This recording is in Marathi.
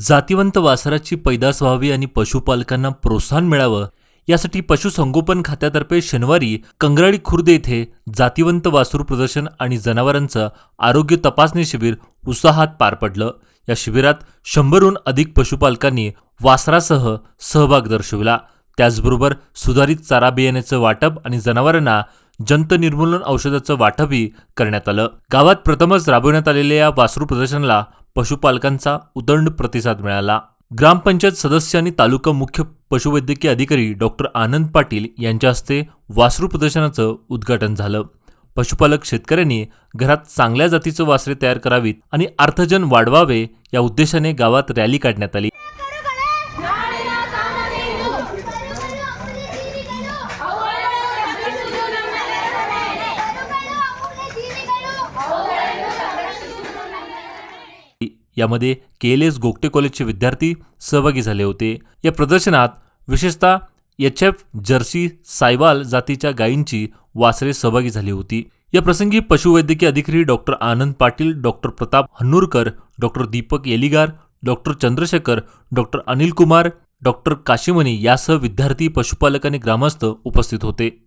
जातिवंत वासराची पैदास व्हावी आणि पशुपालकांना प्रोत्साहन मिळावं यासाठी पशुसंगोपन खात्यातर्फे शनिवारी कंगराळी खुर्द येथे जातिवंत वासरू प्रदर्शन आणि जनावरांचं आरोग्य तपासणी शिबिर उत्साहात पार पडलं. या शिबिरात शंभरहून अधिक पशुपालकांनी वासरासह सहभाग दर्शविला. त्याचबरोबर सुधारित चारा बियाण्याचं वाटप आणि जनावरांना जंत निर्मूलन औषधाचं वाटपही करण्यात आलं. गावात प्रथमच राबवण्यात आलेल्या या वासरू प्रदर्शनाला पशुपालकांचा उदंड प्रतिसाद मिळाला. ग्रामपंचायत सदस्य आणि तालुका मुख्य पशुवैद्यकीय अधिकारी डॉक्टर आनंद पाटील यांच्या हस्ते वासरू प्रदर्शनाचं उद्घाटन झालं. पशुपालक शेतकऱ्यांनी घरात चांगल्या जातीचं वासरे तयार करावीत आणि अर्थजन वाढवावे या उद्देशाने गावात रॅली काढण्यात आली. यामध्ये के एल एस गोगटे कॉलेजचे विद्यार्थी सहभागी झाले होते. या प्रदर्शनात विशेषतः एच एफ जर्सी सायवाल जातीच्या गायींची वासरे सहभागी झाली होती. या प्रसंगी पशुवैद्यकीय अधिकारी doctor Anand Patil doctor Pratap Hannurkar doctor Deepak Yeligar doctor Chandrashekhar doctor Anil Kumar doctor Kashimani यासह विद्यार्थी पशुपालक आणि ग्रामस्थ उपस्थित होते.